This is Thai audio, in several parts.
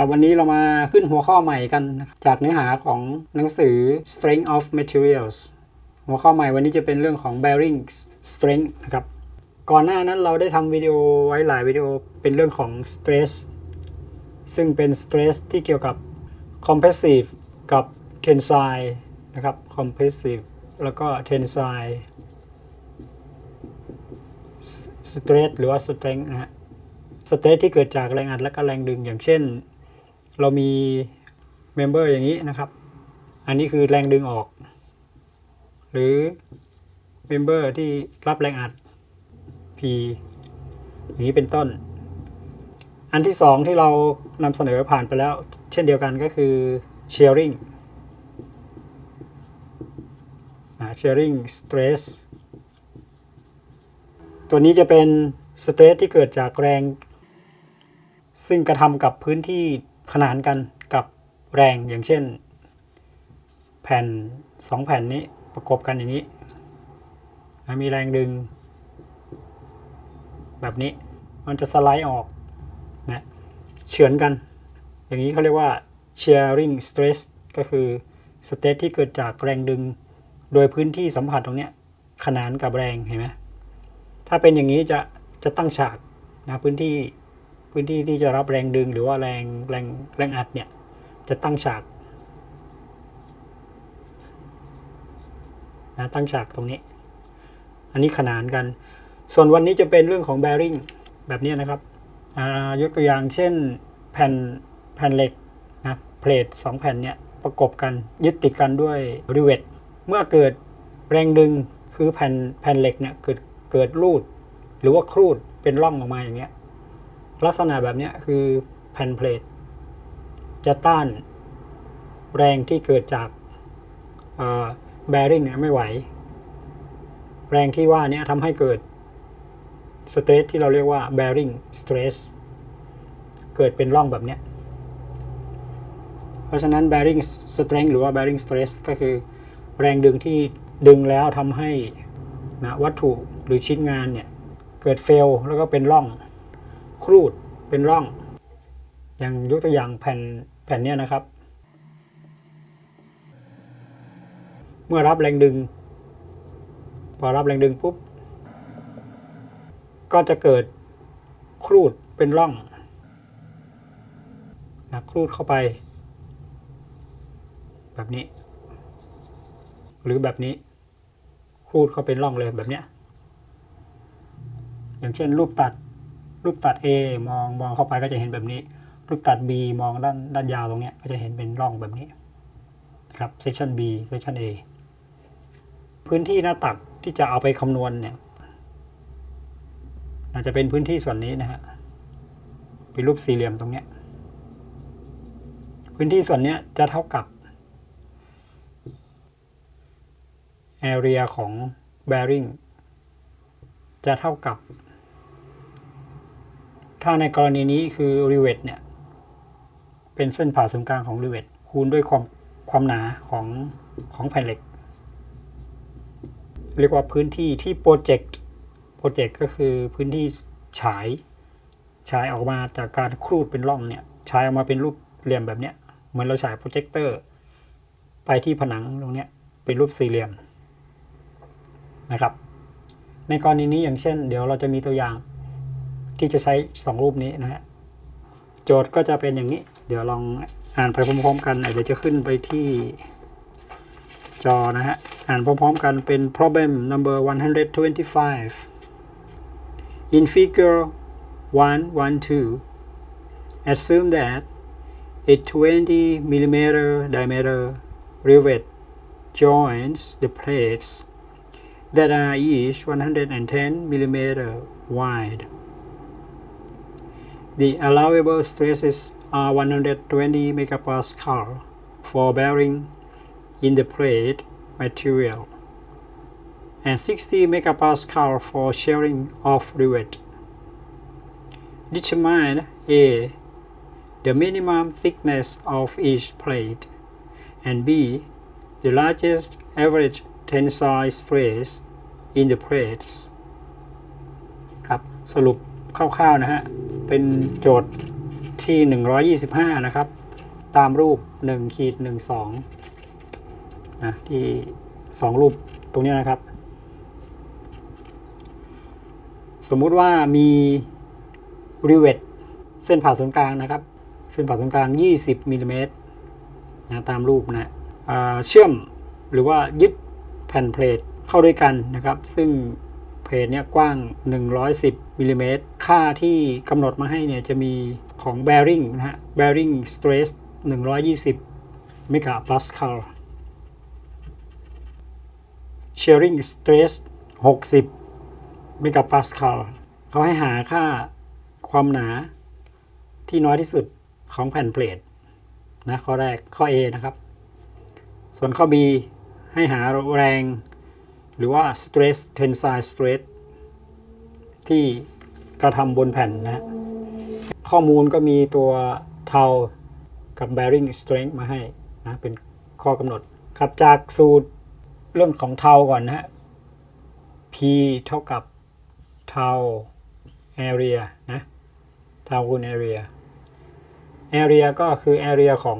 ครับวันนี้เรามาขึ้นหัวข้อใหม่กันจากเนื้อหาของหนังสือ Strength of Materials หัวข้อใหม่วันนี้จะเป็นเรื่องของ bearing strength นะครับ ก่อนหน้านั้นเราได้ทำวิดีโอไว้หลายวิดีโอเป็นเรื่องของ stress ซึ่งเป็น stress ที่เกี่ยวกับ compressive กับ tensile นะครับ compressive แล้วก็ tensile stress หรือว่า strength นะฮะสเตรสที่เกิดจากแรงอัดและก็แรงดึงอย่างเช่น เรามีเมมเบอร์อย่างนี้นะครับ อันนี้คือแรงดึงออก หรือเมมเบอร์ที่รับแรงอัด P อย่างนี้เป็นต้น อันที่สองที่เรานำเสนอผ่านไปแล้ว เช่นเดียวกันก็คือ sharing sharing stress ตัวนี้จะเป็นสเตรสที่เกิดจากแรง ซึ่งกระทำกับพื้นที่ ขนานกันกับแรงอย่างเช่น แผ่นสองแผ่นนี้ประกบกันอย่างนี้ มีแรงดึง แบบนี้มันจะสไลด์ออกนะเฉือนกัน อย่างนี้เขาเรียกว่า shearing stress ก็คือสเตรสที่เกิดจากแรงดึง โดยพื้นที่สัมผัสตรงเนี้ยขนานกับแรงเห็นไหมถ้าเป็นอย่างนี้จะจะตั้งฉากนะพื้นที่ พื้นที่ที่จะรับแรงดึงหรือว่าแรงแรงแรงอัดเนี่ย จะตั้งฉากนะตั้งฉากตรงนี้ อันนี้ขนานกัน ส่วนวันนี้จะเป็นเรื่องของ bearing แบบนี้นะครับยกตัวอย่างเช่นแผ่นแผ่นเหล็กนะเพลทสองแผ่นเนี่ยประกบกันยึดติดกันด้วยริเวตเมื่อเกิดแรงดึงคือแผ่นแผ่นเหล็กเนี่ยเกิดเกิดรูด หรือว่าครูดเป็นร่องออกมาอย่างเงี้ย ลักษณะแบบนี้คือแผ่นเพลทจะต้านแรงที่เกิดจากแบริ่งเนี่ยไม่ไหว แรงที่ว่านี้ทำให้เกิดสเตรสที่เราเรียกว่า bearing stress เกิดเป็นร่องแบบนี้เพราะฉะนั้น bearing strength หรือว่า bearing stress ก็คือแรงดึงที่ดึงแล้วทำให้นะวัตถุหรือชิ้นงานเนี่ย เกิดเฟลแล้วก็เป็นร่อง รูดเป็นร่อง อย่างยกตัวอย่างแผ่นแผ่นเนี้ยนะครับ เมื่อรับแรงดึง พอรับแรงดึงปุ๊บ ก็จะเกิดครูดเป็นร่องนะครูดเข้าไป แบบนี้ หรือแบบนี้ครูดเข้าเป็นร่องเลยแบบเนี้ยอย่างเช่นรูปตัด รูปตัด A มองมองเข้าไปก็จะเห็นแบบนี้ รูปตัด B มองด้านด้านยาวตรงเนี้ยก็จะเห็นเป็นร่องแบบนี้ครับ section B section A พื้นที่หน้าตัดที่จะเอาไปคำนวณเนี่ยอาจจะเป็นพื้นที่ส่วนนี้นะฮะเป็นรูปสี่เหลี่ยมตรงเนี้ยพื้นที่ส่วนเนี้ยจะเท่ากับ area ของ bearing จะเท่ากับ ถ้าในกรณีนี้คือ rivet เนี่ย เป็นเส้นผ่าศูนย์กลางของ rivet คูณด้วยความความหนาของของแผ่นเหล็ก เรียกว่าพื้นที่ที่ project project ก็คือพื้นที่ฉายฉายออกมาจากการครูดเป็นร่องเนี่ยฉายออกมาเป็นรูปเหลี่ยมแบบเนี้ยเหมือนเราฉายโปรเจคเตอร์ ไปที่ผนังตรงเนี้ยเป็นรูปสี่เหลี่ยมนะครับ ในกรณีนี้อย่างเช่น เดี๋ยวเราจะมีตัวอย่าง ที่จะใช้สองรูปนี้นะฮะโจทย์ก็จะเป็นอย่างนี้ เดี๋ยวลองอ่านไปพร้อมๆ กันเดี๋ยวจะขึ้นไปที่จอนะฮะ อ่านพร้อมๆ กันเป็น problem number 125 in figure 112 assume that a 20 millimeter diameter rivet joins the plates that are each 110 millimeter wide. The allowable stresses are 120 megapascal for bearing in the plate material and 60 megapascal for sharing of rivet. Determine A. The minimum thickness of each plate and B. The largest average tensile stress in the plates ครับ สรุปคร่าวๆนะฮะ เป็นโจทย์ทที่หนึ่งร้อยี่สิบห้านะครับ ตามรูปหนึ่งขีดหนึ่งสองนะที่สองรูปตรงนี้นะครับ สมมุติว่ามีริเวตเส้นผ่าศูนย์กลางนะครับ เส้นผ่าศูนย์กลาง 20มิลลิเมตรนะตามรูปนะเชื่อมหรือว่ายึดแผ่นเพลทเข้าด้วยกันนะครับ ซึ่งเพลทเนี่ยกว้าง 110มิลลิเมตร ค่าที่กำหนดมาให้เนี่ยจะมีของ bearing นะฮะ bearing stress 120 megapascal shearing stress 60 megapascal เขาให้หาค่าความหนาที่น้อยที่สุดของแผ่นเพลทนะข้อแรกข้อ A นะครับ ส่วนข้อ B ให้หาแรง หรือว่า stress tensile stress ที่ กระทำบนแผ่นนะข้อมูลก็มีตัวเทากับ bearing strength มาให้นะเป็นข้อกำหนดครับจากสูตรเรื่องของเทาก่อนนะฮะ P เท่ากับเทา area นะเทาคูณ area area ก็คือ area ของ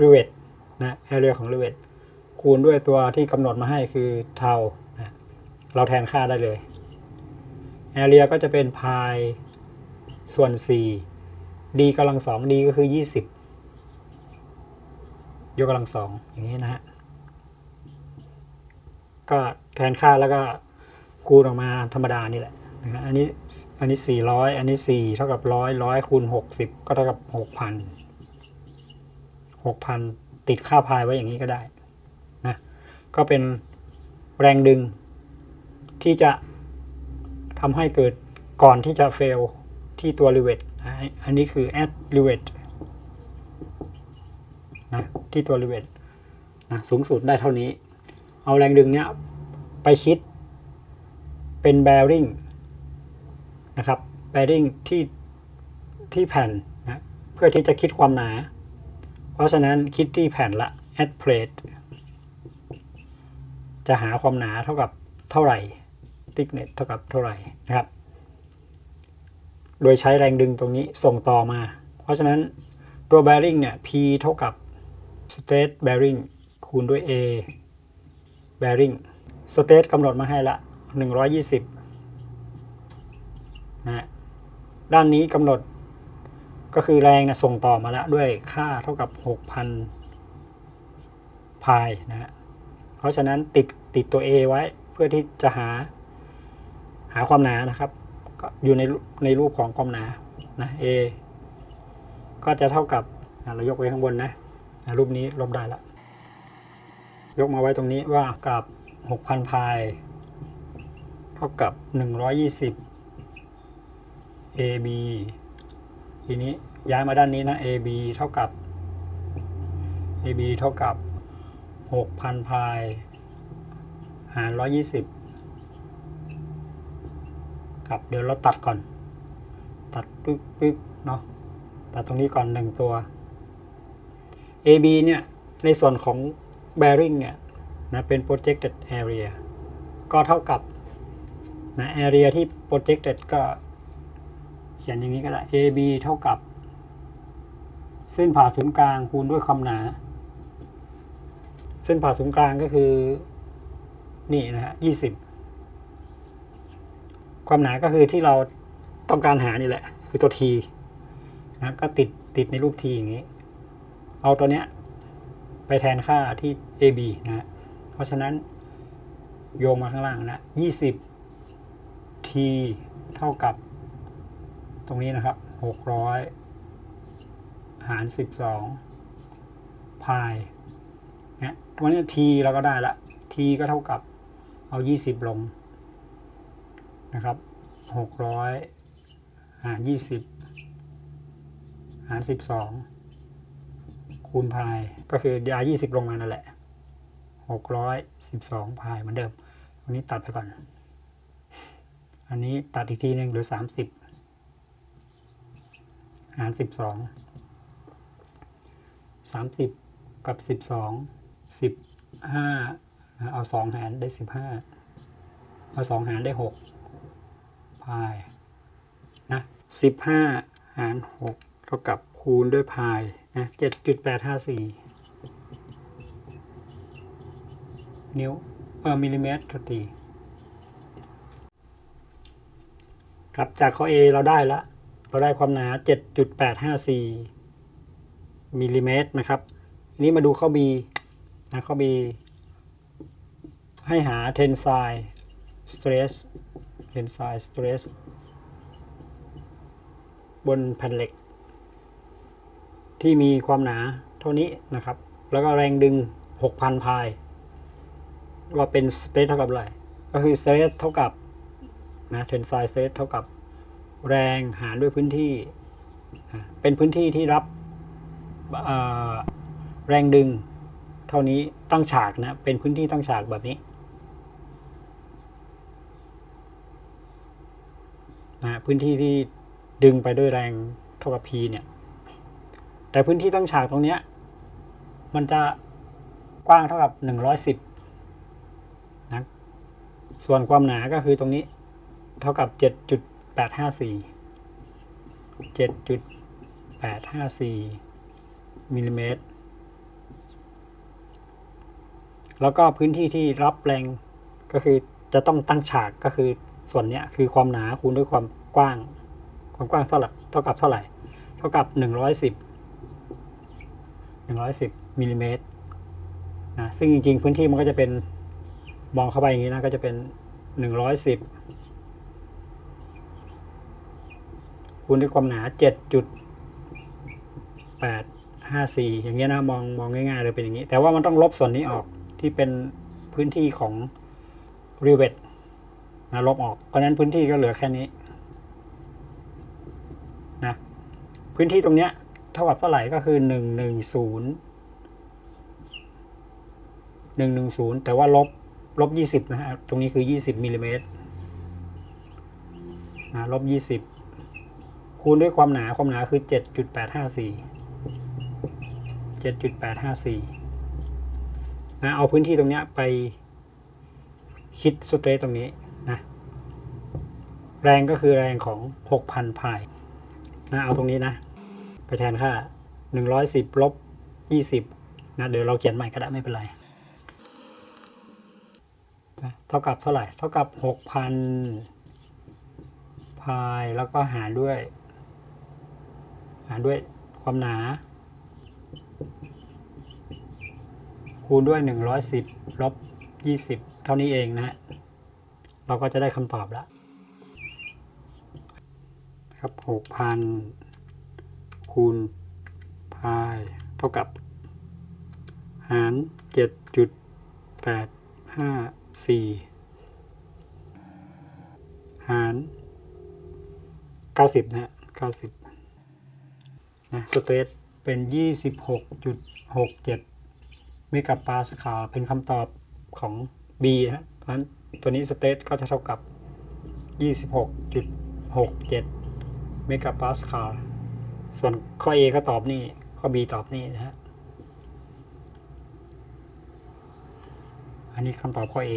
rivet นะ area ของ rivet คูณด้วยตัวที่กำหนดมาให้คือเทานะเราแทนค่าได้เลย area ก็จะเป็น pi ส่วน 4 d กำลังสอง d ก็คือ 20 ยกกำลังสองอย่างนี้นะฮะ ก็แทนค่าแล้วก็คูณออกมาธรรมดานี่แหละนะฮะอันนี้อันนี้ 400 อันนี้ 4 เท่ากับร้อยร้อยคูณ60 ก็เท่ากับ 6,000 6,000 ติดค่าพายไว้อย่างนี้ก็ได้นะก็เป็นแรงดึงที่จะ ทำให้เกิดก่อนที่จะเฟลที่ตัวรีเวทอันนี้คือ add rivet นะที่ตัวรีเวทนะสูงสุดได้เท่านี้ เอาแรงดึงเนี้ยไปคิดเป็น bearing นะครับ bearing ที่ที่แผ่นนะเพื่อที่จะคิดความหนา เพราะฉะนั้นคิดที่แผ่นละ add plate จะหาความหนาเท่ากับเท่าไหร่ thickness เท่ากับเท่าไหร่นะครับ โดยใช้แรงดึงตรงนี้ส่งต่อมา เพราะฉะนั้นตัว bearing เนี่ย P เท่ากับ stress bearing คูณด้วย A bearing stress กำหนดมาให้ละ 120นะฮะด้านนี้กำหนดก็คือแรงนะส่งต่อมาแล้วด้วยค่าเท่ากับ 6,000 พายนะฮะเพราะฉะนั้นติดติดตัว A ไว้เพื่อที่จะหา หาความหนานะครับ ก็อยู่ในในรูปของความหนานะ A ก็จะเท่ากับเรายกไว้ข้างบนนะอะรูปนี้ลบได้ละ ยกมาไว้ตรงนี้ว่ากับ 6,000พายเท่ากับ 120 AB ทีนี้ย้ายมาด้านนี้นะ AB เท่ากับ AB เท่ากับ 6,000พายหาร120 ครับ เดี๋ยวเราตัดก่อน ตัดปึ๊กปึ๊กเนาะตัดตรงนี้ก่อนหนึ่งตัว AB เนี่ย ในส่วนของ bearing เนี่ยนะเป็น projected area ก็เท่ากับนะ area ที่ projected ก็เขียนอย่างนี้ก็ได้ AB เท่ากับ เส้นผ่าศูนย์กลางคูณด้วยความหนา เส้นผ่าศูนย์กลางก็คือ นี่นะฮะยี่สิบ ความหนาก็คือที่เราต้องการหานี่แหละ คือตัว T นะก็ติดติดในรูป T อย่างนี้ เอาตัวเนี้ย ไปแทนค่าที่ AB นะฮะเพราะฉะนั้นโยงมาข้างล่างนะ20 T เท่ากับ ตรงนี้นะครับ600หาร12พายนะวันนี้ T เราก็ได้ละ T ก็เท่ากับเอา20ลง นะครับ600หาร20หาร12คูณพายก็คือยา20ลงมานั่นแหละ612พายเหมือนเดิมอันนี้ตัดไปก่อน อันนี้ตัดอีกทีหนึ่งหรือ30หาร12 30กับ12 15เอา2หารได้15เอา2หารได้6พายนะ15หหารหกเท่ากับคูณด้วยพายนะเจ็ดจุดแปดห้าสี่นิ้วเออมิลลิเมตรต่อตีครับจากข้อ A เราได้ล้วเราได้ความหนา 7.854มิลลิเมตรนะครับนี้มาดูข้อ B นะข้อ B ให้หา tensile stress tensile stress บนแผ่นเหล็ก ที่มีความหนาเท่านี้นะครับ แล้วก็แรงดึง 6,000 พาย ก็เป็น stress เท่ากับอะไร ก็คือ stress เท่ากับนะ tensile stress เท่ากับแรงหารด้วยพื้นที่ เป็นพื้นที่ที่รับแรงดึงเท่านี้ตั้งฉากนะ เป็นพื้นที่ตั้งฉากแบบนี้ นะพื้นที่ที่ดึงไปด้วยแรงเท่ากับ P เนี่ย แต่พื้นที่ตั้งฉากตรงเนี้ยมันจะกว้างเท่ากับ 110นะส่วนความหนาก็คือตรงนี้เท่ากับ 7.854 7.854มิลลิเมตรแล้วก็พื้นที่ที่รับแรงก็คือจะต้องตั้งฉากก็คือ ส่วนเนี้ยคือความหนาคูณด้วยความกว้าง ความกว้างเท่าไหร่เท่ากับเท่าไหร่ เท่ากับ110 110มิลลิเมตรนะซึ่งจริง ๆ พื้นที่มันก็จะเป็นมองเข้าไปอย่างนี้นะก็จะเป็น110คูณด้วยความหนา7.854อย่างเงี้ยนะมองมองง่ายๆเลยเป็นอย่างนี้ แต่ว่ามันต้องลบส่วนนี้ออกที่เป็นพื้นที่ของรีเวต นะลบออก เพราะนั้นพื้นที่ก็เหลือแค่นี้นะพื้นที่ตรงเนี้ยเท่ากับเท่าไหร่ก็คือ110 110แต่ว่าลบลบ20นะฮะตรงนี้คือ20มิลลิเมตรนะลบ20คูณด้วยความหนาความหนาคือ7.854 7.854นะเอาพื้นที่ตรงเนี้ยไปคิดสเตรทตรงนี้ แรงก็คือแรงของ 6,000พายนะเอาตรงนี้นะ ไปแทนค่า 110ลบ20นะเดี๋ยวเราเขียนใหม่ก็ได้ไม่เป็นไรนะเท่ากับเท่าไหร่ เท่ากับ 6,000 พายแล้วก็หารด้วย หารด้วยความหนา คูณด้วย 110ลบ20 เท่านี้เองนะฮะเราก็จะได้คำตอบแล้ว ครับ6,000คูณพายเท่ากับ หาร7.854หาร90นะฮะ90นะสเตทเป็น26.67เมกะปาสคาลเป็นคำตอบของ B นะฮะเพราะฉะนั้นตัวนี้สเตทก็จะเท่ากับ 26.67 เมกะปาสคาลส่วนข้อ A ก็ตอบนี่ ข้อ B ตอบนี่นะฮะ อันนี้คำตอบข้อ A